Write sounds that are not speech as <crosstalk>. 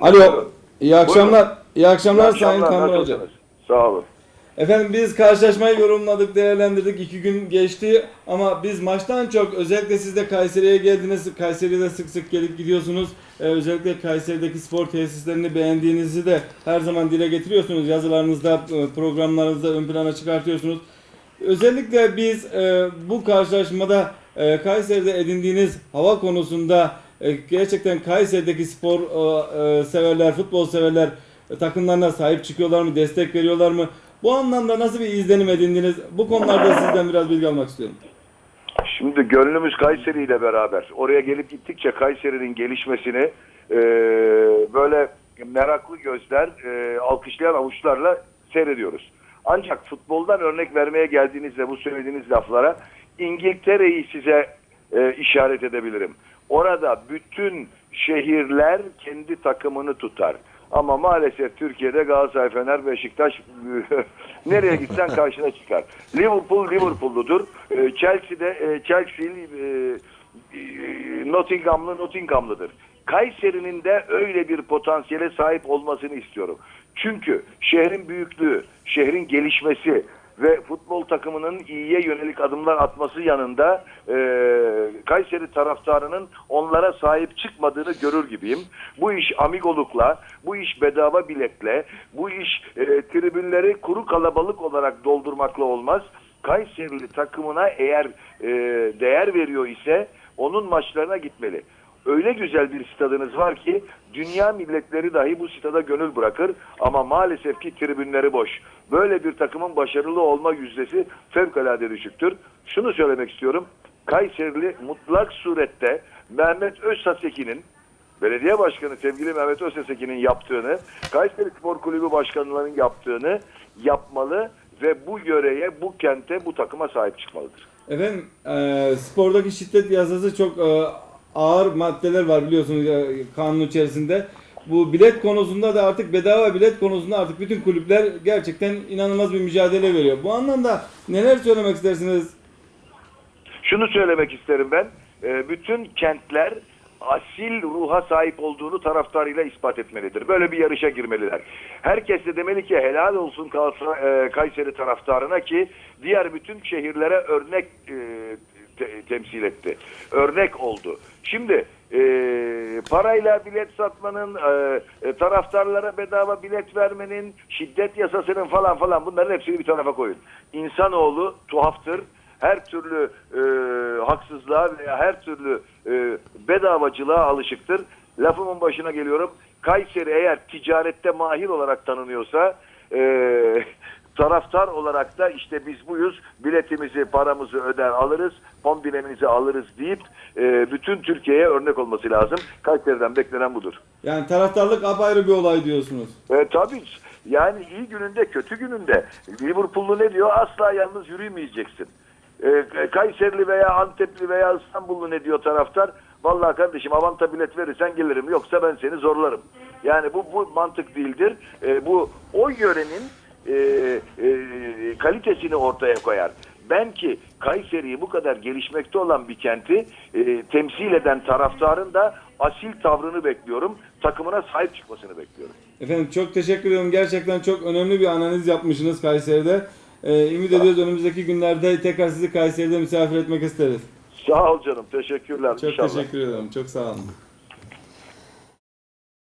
Alo. İyi akşamlar. İyi akşamlar İyi Sayın akşamlar, Kamber Hoca. nasılsınız? Sağ olun. Efendim biz karşılaşmayı yorumladık, değerlendirdik. İki gün geçti ama biz maçtan çok özellikle siz de Kayseri'ye geldiniz. Kayseri'de sık sık gelip gidiyorsunuz. Ee, özellikle Kayseri'deki spor tesislerini beğendiğinizi de her zaman dile getiriyorsunuz. Yazılarınızda, e, programlarınızda ön plana çıkartıyorsunuz. Özellikle biz e, bu karşılaşmada e, Kayseri'de edindiğiniz hava konusunda gerçekten Kayseri'deki spor e, e, severler, futbol severler e, takımlarına sahip çıkıyorlar mı, destek veriyorlar mı? Bu anlamda nasıl bir izlenim edindiniz? Bu konularda sizden biraz bilgi almak istiyorum. Şimdi gönlümüz Kayseri ile beraber. Oraya gelip gittikçe Kayseri'nin gelişmesini e, böyle meraklı gözler, e, alkışlayan avuçlarla seyrediyoruz. Ancak futboldan örnek vermeye geldiğinizde bu söylediğiniz laflara İngiltere'yi size e, işaret edebilirim. Orada bütün şehirler kendi takımını tutar. Ama maalesef Türkiye'de Galatasaray, Fener, Beşiktaş <laughs> nereye gitsen karşına çıkar. Liverpool Liverpool'ludur. E, Chelsea'de e, Chelsea e, e, Nottingham'lı Nottingham'lıdır. Kayseri'nin de öyle bir potansiyele sahip olmasını istiyorum. Çünkü şehrin büyüklüğü, şehrin gelişmesi ve futbol takımının iyiye yönelik adımlar atması yanında e, Kayseri taraftarının onlara sahip çıkmadığını görür gibiyim. Bu iş amigolukla, bu iş bedava biletle, bu iş e, tribünleri kuru kalabalık olarak doldurmakla olmaz. Kayserili takımına eğer e, değer veriyor ise onun maçlarına gitmeli. Öyle güzel bir stadınız var ki dünya milletleri dahi bu stada gönül bırakır ama maalesef ki tribünleri boş. Böyle bir takımın başarılı olma yüzdesi fevkalade düşüktür. Şunu söylemek istiyorum. Kayserili mutlak surette Mehmet Özsasekin'in belediye başkanı sevgili Mehmet Özsasekin'in yaptığını, Kayseri Spor Kulübü başkanlarının yaptığını yapmalı ve bu yöreye, bu kente, bu takıma sahip çıkmalıdır. Efendim e, spordaki şiddet yasası çok e, ağır maddeler var biliyorsunuz e, kanun içerisinde. Bu bilet konusunda da artık bedava bilet konusunda artık bütün kulüpler gerçekten inanılmaz bir mücadele veriyor. Bu anlamda neler söylemek istersiniz? Şunu söylemek isterim ben. e, bütün kentler asil ruha sahip olduğunu taraftarıyla ispat etmelidir. Böyle bir yarışa girmeliler. Herkes de demeli ki helal olsun e, Kayseri taraftarına ki diğer bütün şehirlere örnek temsil etti. Örnek oldu. Şimdi e, parayla bilet satmanın, e, e, taraftarlara bedava bilet vermenin, şiddet yasasının falan falan bunların hepsini bir tarafa koyun. İnsanoğlu tuhaftır her türlü e, haksızlığa veya her türlü e, bedavacılığa alışıktır. Lafımın başına geliyorum. Kayseri eğer ticarette mahir olarak tanınıyorsa e, taraftar olarak da işte biz buyuz biletimizi paramızı öder alırız kombinemizi alırız deyip e, bütün Türkiye'ye örnek olması lazım. Kayseri'den beklenen budur. Yani taraftarlık apayrı bir olay diyorsunuz. E, tabii yani iyi gününde kötü gününde Liverpool'lu ne diyor asla yalnız yürümeyeceksin. E, Kayserili veya Antepli veya İstanbullu ne diyor taraftar? Vallahi kardeşim avanta bilet verirsen gelirim yoksa ben seni zorlarım. Yani bu, bu mantık değildir. E, bu o yörenin e, e, kalitesini ortaya koyar. Ben ki Kayseri'yi bu kadar gelişmekte olan bir kenti e, temsil eden taraftarın da asil tavrını bekliyorum. Takımına sahip çıkmasını bekliyorum. Efendim çok teşekkür ediyorum. Gerçekten çok önemli bir analiz yapmışsınız Kayseri'de. Ee, ümit ediyoruz önümüzdeki günlerde tekrar sizi Kayseri'de misafir etmek isteriz. Sağ ol canım. Teşekkürler. Çok İnşallah. teşekkür ederim. Çok sağ olun.